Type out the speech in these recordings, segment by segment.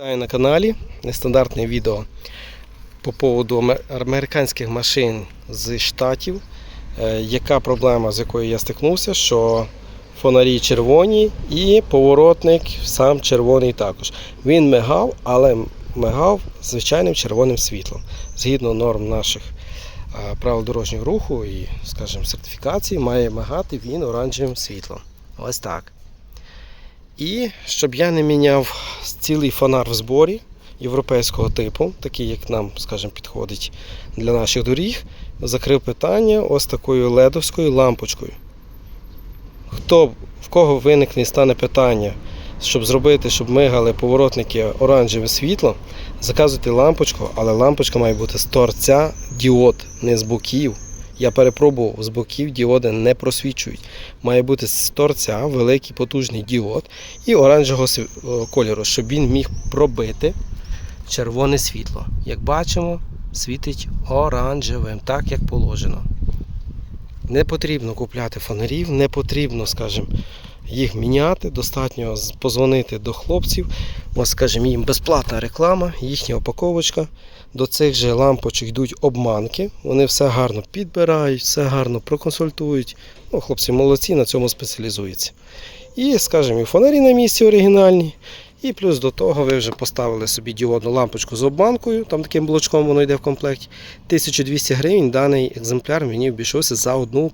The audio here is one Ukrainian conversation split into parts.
Вітаю на каналі нестандартне відео по поводу американських машин з штатів. Е, Яка проблема, з якою я стикнувся, що фонарі червоні і поворотник сам червоний також. Він мигав, але мигав звичайним червоним світлом. Згідно норм наших е, правил дорожнього руху і, скажімо, сертифікації, має мигати він оранжевим світлом. Ось так. І щоб я не міняв цілий фонар в зборі європейського типу, такий, як нам, скажімо, підходить для наших доріг, закрив питання ось такою ледовською лампочкою. Хто, в кого виникне і стане питання, щоб зробити, щоб мигали поворотники оранжевим світлом, заказуйте лампочку, але лампочка має бути з торця діод, не з боків. Я перепробував, з боків діоди не просвічують. Має бути з торця великий потужний діод і оранжевого е, кольору, щоб він міг пробити червоне світло. Як бачимо, світить оранжевим, так як положено. Не потрібно купляти фонарів, не потрібно, скажімо, їх міняти. Достатньо позвонити до хлопців. Ось, скажімо, їм безплатна реклама, їхня упаковочка. До цих же лампочок йдуть обманки. Вони все гарно підбирають, все гарно проконсультують. Ну, хлопці молодці, на цьому спеціалізуються. І, скажімо, і фонарі на місці оригінальні. І плюс до того ви вже поставили собі діодну лампочку з обманкою, там таким блочком воно йде в комплекті. 1200 гривень даний екземпляр мені обійшовся за одну,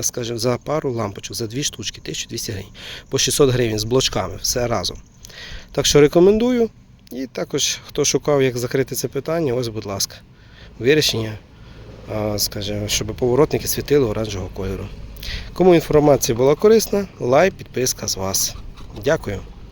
скажімо, за пару лампочок, за дві штучки, 1200 гривень. По 600 гривень з блочками, все разом. Так що рекомендую. І також, хто шукав, як закрити це питання, ось, будь ласка, вирішення, скажімо, щоб поворотники світили оранжевого кольору. Кому інформація була корисна, лайк, підписка з вас. Дякую.